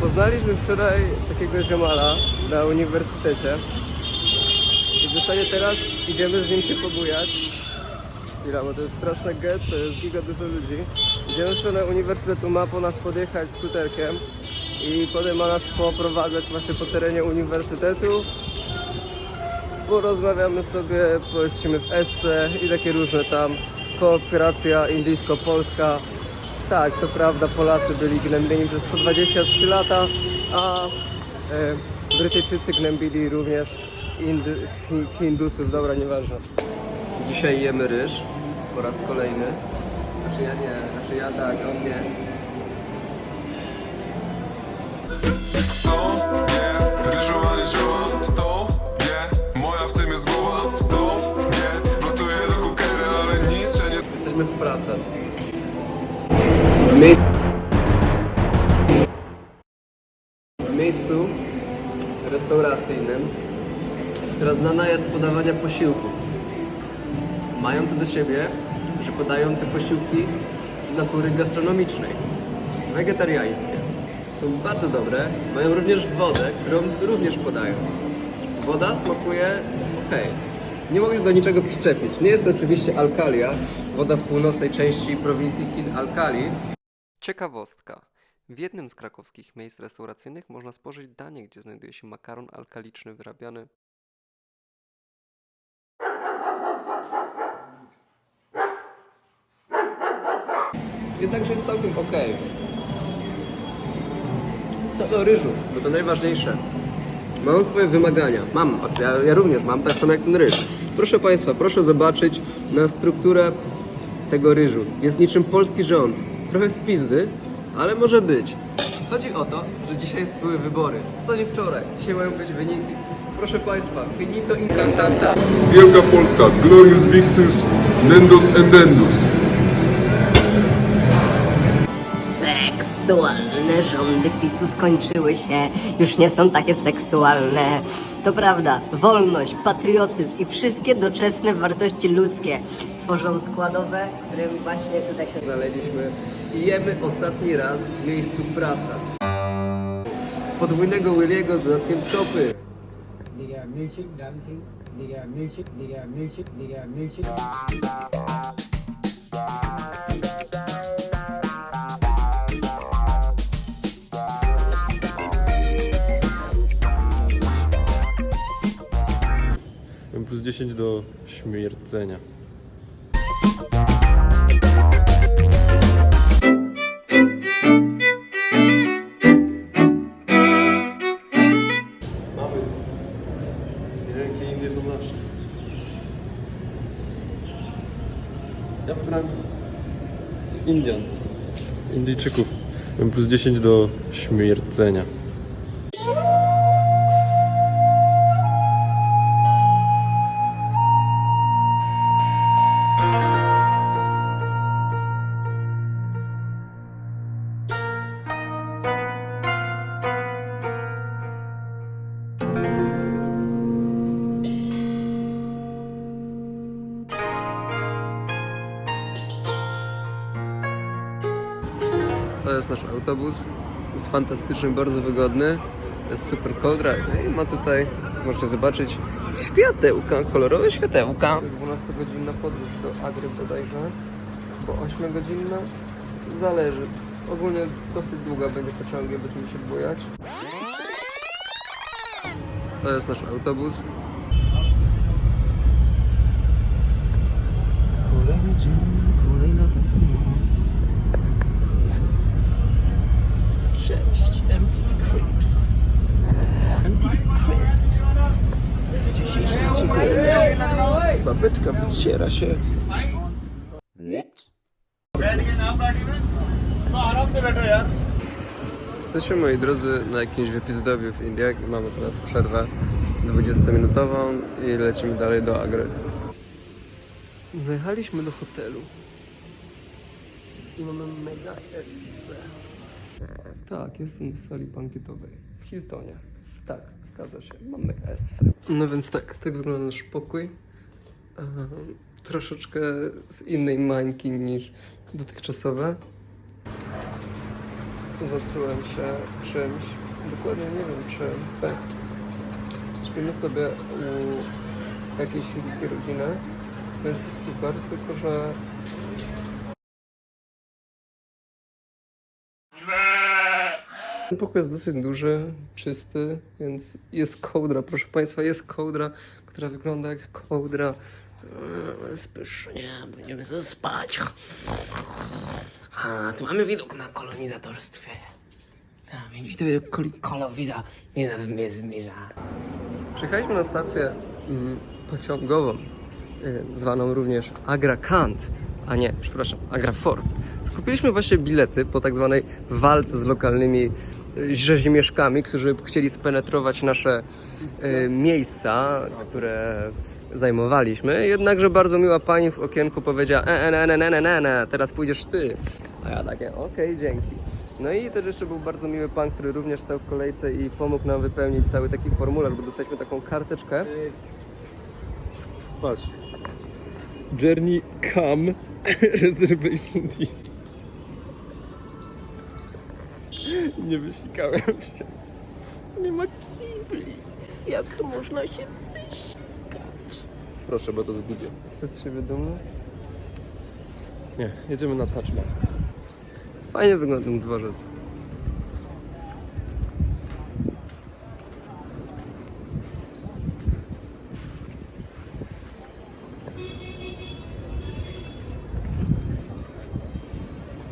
Poznaliśmy wczoraj takiego ziomala na uniwersytecie i w zasadzie teraz idziemy z nim się pobujać. Chwila, bo to jest straszne get, to jest giga dużo ludzi. Idziemy w stronę uniwersytetu, ma po nas podjechać skuterkiem i potem ma nas poprowadzać właśnie po terenie uniwersytetu. Porozmawiamy sobie, pojeździmy w Esse i takie różne tam. Kooperacja indyjsko-polska. Tak, to prawda, Polacy byli gnębieni przez 123 lata, a e, Brytyjczycy gnębili również Indy, Hi- Hindusów, dobra, nieważne. Dzisiaj jemy ryż po raz kolejny. Znaczy ja nie, znaczy ja tak, on nie. Sto, nie, ryżowanie zioła Sto, nie, moja w tym jest głowa Sto, nie, wlatuję do kukery, ale nic się nie Jesteśmy w prasę. W mie- w miejscu restauracyjnym, która znana jest z podawania posiłków. Mają to do siebie, że podają te posiłki natury gastronomicznej, wegetariańskie. Są bardzo dobre, mają również wodę, którą również podają. Woda smakuje ok. Nie mogli do niczego przyczepić. Nie jest to oczywiście alkalia, woda z północnej części prowincji Chin Alkali. Ciekawostka. W jednym z krakowskich miejsc restauracyjnych można spożyć danie, gdzie znajduje się makaron alkaliczny wyrabiany Jednakże jest całkiem ok. Co do ryżu, bo to najważniejsze. Mam swoje wymagania. Mam, ja, ja również mam, tak samo jak ten ryż. Proszę Państwa, proszę zobaczyć na strukturę tego ryżu. Jest niczym polski rząd. Trochę z pizdy, ale może być. Chodzi o to, że dzisiaj były wybory. Co nie wczoraj. Dzisiaj mają być wyniki. Proszę Państwa, finito incantata. Wielka Polska, glorious victus, nendos endendus Seksualne rządy PiSu skończyły się, już nie są takie seksualne. To prawda, wolność, patriotyzm i wszystkie doczesne wartości ludzkie tworzą składowe, którym właśnie tutaj się Znaleźliśmy i jemy ostatni raz w miejscu prasa. Podwójnego Williego z dodatkiem czopy. Plus 10 do śmierdzenia. Indian. Indyjczyków. Plus 10 do śmierdzenia. Autobus. Jest fantastyczny, bardzo wygodny. Jest super kołdra i ma tutaj, możecie zobaczyć, światełka, kolorowe światełka. 12-godzinna podróż do Agry bodajże, bo 8-godzinna zależy. Ogólnie dosyć długa będzie pociągiem, będziemy się bujać. To jest nasz autobus. Kolejny dzień, kolejna taka Cześć, MTV Crips. MTV Crisp. W dzisiejszym odcinku babeczka wyciera się. Jesteśmy, moi drodzy, na jakimś wypizdowiu w Indiach i mamy teraz przerwę 20-minutową i lecimy dalej do Agry. Zajechaliśmy do hotelu i mamy mega esse. Tak, jestem na sali bankietowej w Hiltonie. Tak, zgadza się, mam esse. No więc tak, tak wygląda nasz pokój. Ehm, troszeczkę z innej mańki niż dotychczasowe. zatrułem się czymś, dokładnie nie wiem czym. Tak. Śpimy sobie u jakiejś chińskiej rodziny, więc jest super, tylko że Ten pokój jest dosyć duży, czysty, więc jest kołdra, proszę Państwa, jest kołdra, która wygląda jak kołdra. Eee, Spysznie, będziemy sobie spać. A, tu mamy widok na kolonizatorstwie. Kolowiza, miza, miza, miza. Przyjechaliśmy na stację mm, pociągową, y, zwaną również Agrakant, a nie, przepraszam, Agrafort. Skupiliśmy właśnie bilety po tak zwanej walce z lokalnymi rzezimieszkami, którzy chcieli spenetrować nasze y, miejsca, które zajmowaliśmy. Jednakże bardzo miła pani w okienku powiedziała: e, e, ne, ne, ne, ne, ne, ne, teraz pójdziesz ty. A ja takie, okej, dzięki. No i też jeszcze był bardzo miły pan, który również stał w kolejce i pomógł nam wypełnić cały taki formularz, bo dostaliśmy taką karteczkę. Patrz. Journey Come Reservation Deed. Nie wysikałem się. Nie ma kibli. Jak można się wysikać? Proszę, bo to zgubię. Jesteś z siebie dumny? Nie, jedziemy na Mahal. Fajnie wygląda ten dworzec.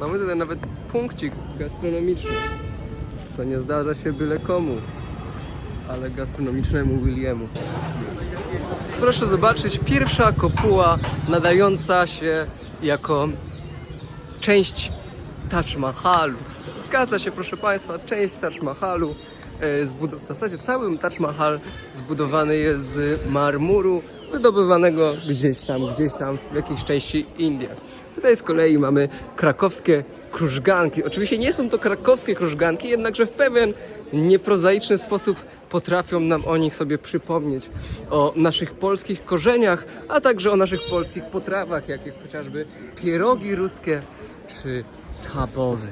Mamy tutaj nawet punkcik gastronomiczny, co nie zdarza się byle komu, ale gastronomicznemu Williamu. Proszę zobaczyć, pierwsza kopuła nadająca się jako część Taj Mahalu. Zgadza się, proszę Państwa, część Taj Mahalu. e, W zasadzie cały Taj Mahal zbudowany jest z marmuru wydobywanego gdzieś tam, gdzieś tam w jakiejś części Indii. Tutaj z kolei mamy krakowskie krużganki. Oczywiście nie są to krakowskie krużganki, jednakże w pewien nieprozaiczny sposób potrafią nam o nich sobie przypomnieć, o naszych polskich korzeniach, a także o naszych polskich potrawach, jakich chociażby pierogi ruskie czy schabowy.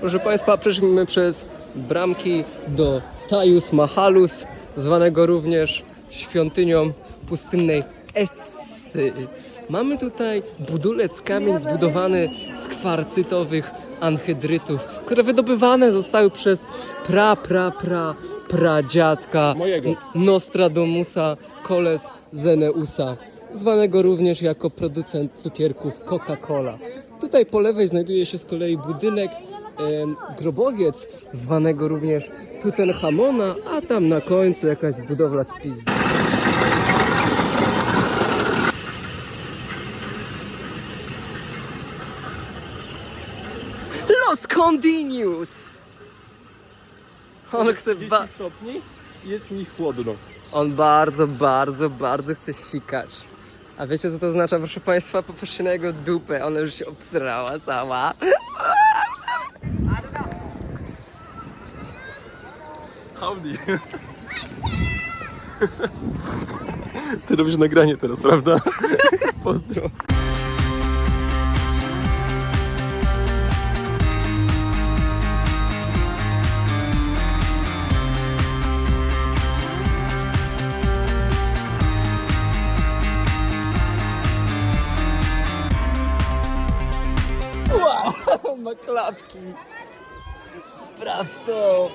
Proszę Państwa, przeszliśmy przez bramki do Tajus Mahalus, zwanego również świątynią pustynnej Essy. Mamy tutaj budulec kamień zbudowany z kwarcytowych anhydrytów, które wydobywane zostały przez pra, pra, pra, pradziadka Mojego. Nostradamusa Koles Zeneusa, zwanego również jako producent cukierków Coca-Cola. Tutaj po lewej znajduje się z kolei budynek grobowiec, zwanego również Tutenchamona, a tam na końcu jakaś budowla z pizdy. Continues! On chce ba- stopni i jest mi chłodno. On bardzo, bardzo, bardzo chce sikać. A wiecie co to oznacza, proszę Państwa? Popatrzcie na jego dupę, ona już się obsrała cała. Howdy. Ty robisz nagranie teraz, prawda? Pozdro. Klapki. Sprawdź to.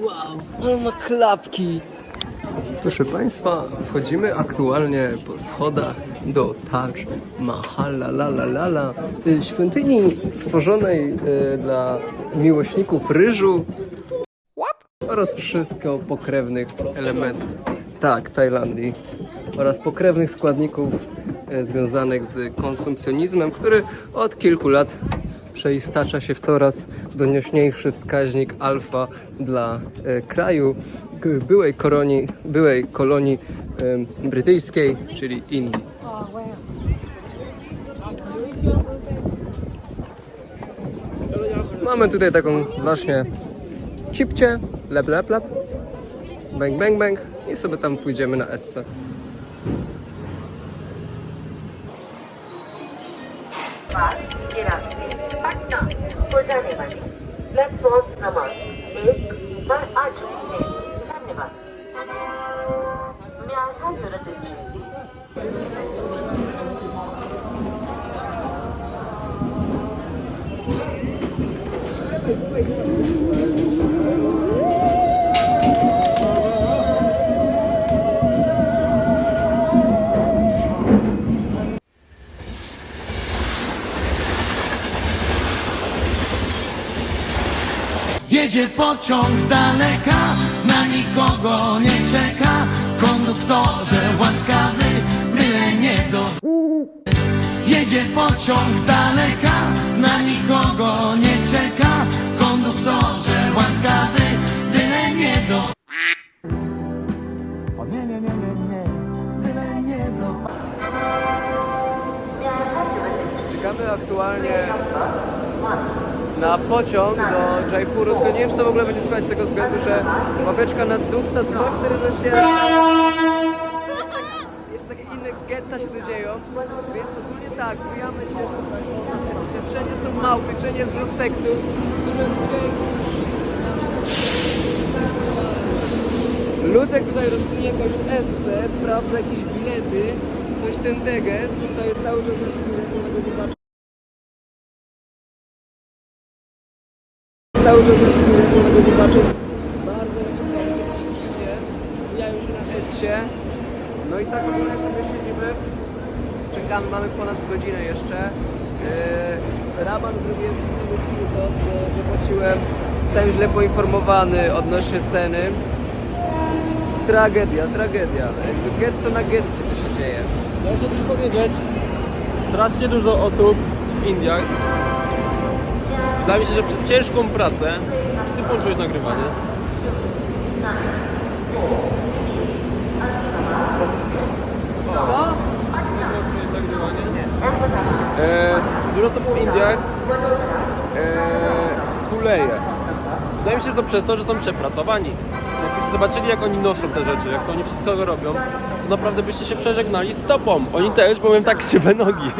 Wow, on ma klapki. Proszę Państwa, wchodzimy aktualnie po schodach do Taj Mahal, la la la la la, y, świątyni stworzonej y, dla miłośników ryżu oraz wszystko pokrewnych elementów. Tak, Tajlandii. Oraz pokrewnych składników związanych z konsumpcjonizmem, który od kilku lat przeistacza się w coraz doniośniejszy wskaźnik alfa dla e, kraju byłej kolonii, byłej kolonii e, brytyjskiej, czyli Indii. Mamy tutaj taką właśnie cipcie, lep, lep, lep, bang, bang, bang i sobie tam pójdziemy na Esse. Jedzie pociąg z daleka, na nikogo nie czeka. Konduktorze łaskawy, byle nie do. Jedzie pociąg z daleka, na nikogo nie czeka. Na pociąg do Jaipuru, tylko nie wiem, czy to w ogóle będzie słychać z tego względu, że łapeczka na dupca 247 jeszcze takie inne getta się tu dzieją, więc ogólnie tak, bujamy się się, wszędzie są małpy, wszędzie jest dużo seksu, dużo. Lucek tutaj rozkmini jakąś esce, sprawdza jakieś bilety, coś ten deges, tutaj cały czas można go zobaczyć. Cały czas można go zobaczyć. Bardzo bujają się na. No i tak ogólnie sobie siedzimy, czekamy, mamy ponad godzinę jeszcze. Yy, raban zrobiłem przez tego chwilę, bo zapłaciłem, zostałem źle poinformowany odnośnie ceny. Tragedia, tragedia. Jakby getto na getcie to się dzieje. Ja chcę coś powiedzieć. Strasznie dużo osób w Indiach. Wydaje mi się, że przez ciężką pracę. Czy ty włączyłeś nagrywanie? Co? Włączyłeś nagrywanie? E, dużo osób w Indiach e, kuleje. Wydaje mi się, że to przez to, że są przepracowani. Jakbyście zobaczyli, jak oni noszą te rzeczy, jak to oni wszystko robią, to naprawdę byście się przeżegnali z topą. Oni też, powiem tak, krzywe nogi.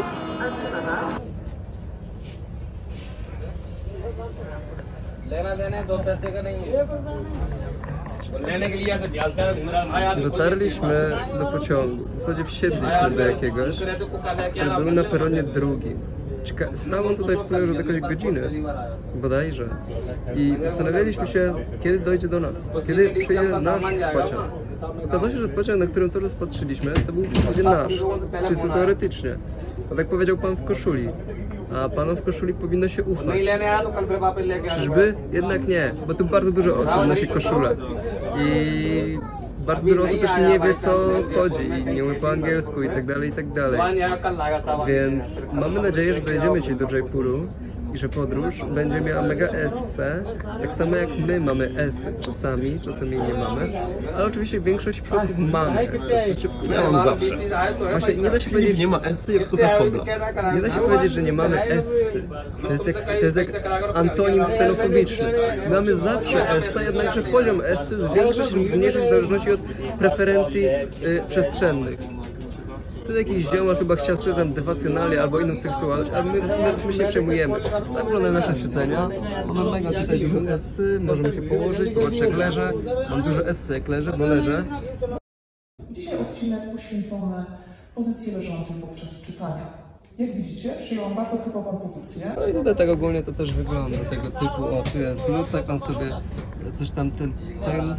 Dotarliśmy do pociągu. W zasadzie wsiedliśmy do jakiegoś, który był na peronie drugim. Czeka- tutaj w sumie już od jakiejś godziny, bodajże. I zastanawialiśmy się, kiedy dojdzie do nas, kiedy przyjedzie nasz pociąg. Okazało się, że pociąg, na którym cały czas patrzyliśmy, to był w zasadzie nasz, czysto teoretycznie. A tak powiedział pan w koszuli. A panom w koszuli powinno się ufać. Czyżby? Jednak nie, bo tu bardzo dużo osób nosi koszulę. I bardzo dużo osób też nie wie co chodzi i nie mówi po angielsku i tak dalej, i tak dalej. Więc mamy nadzieję, że dojedziemy dzisiaj do Jaipuru i że podróż będzie miała mega esse, tak samo jak my mamy esy czasami, czasami nie mamy, ale oczywiście większość przypadków mamy. Znaczy, Ja mam zawsze. Właśnie nie da się powiedzieć, Nie ma esy jak sucha sobla. nie da się powiedzieć, że nie mamy esy. To jest jak, to jest jak antonim ksenofobiczny. Mamy zawsze essa, jednakże poziom essy zwiększa się lub zmniejsza się w zależności od preferencji y, przestrzennych. Wtedy jakiś ziomal chyba chciał czy tam dewacjonalnie albo inną seksualność, ale my, my, my się przejmujemy. Tak wyglądają nasze siedzenia. Mamy mega tutaj dużo essy, możemy się położyć, popatrzeć jak leżę. Mam dużo essy jak leżę, bo leżę. Dzisiaj odcinek poświęcony pozycji leżącej podczas czytania. Jak widzicie, przyjęłam bardzo typową pozycję. No i tutaj tak ogólnie to też wygląda, tego typu, o tu jest Lucek, on sobie coś tam ten, ten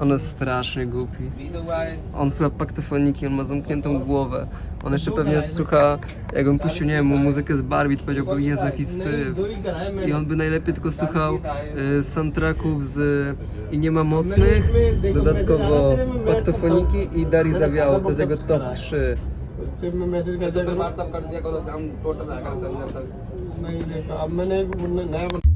on jest strasznie głupi. On słucha paktofoniki, on ma zamkniętą głowę. On jeszcze pewnie słucha, jakbym puścił, nie wiem, mu muzykę z Barbie, to powiedziałby, Jezu, jaki syf. I on by najlepiej tylko słuchał y, soundtracków z I nie ma mocnych, dodatkowo paktofoniki i Dari Zawiało, to jest jego top 3. मैसेज कर दिया करो व्हाट्सएप कर दिया करो हम टोटल नहीं देखा अब मैंने नया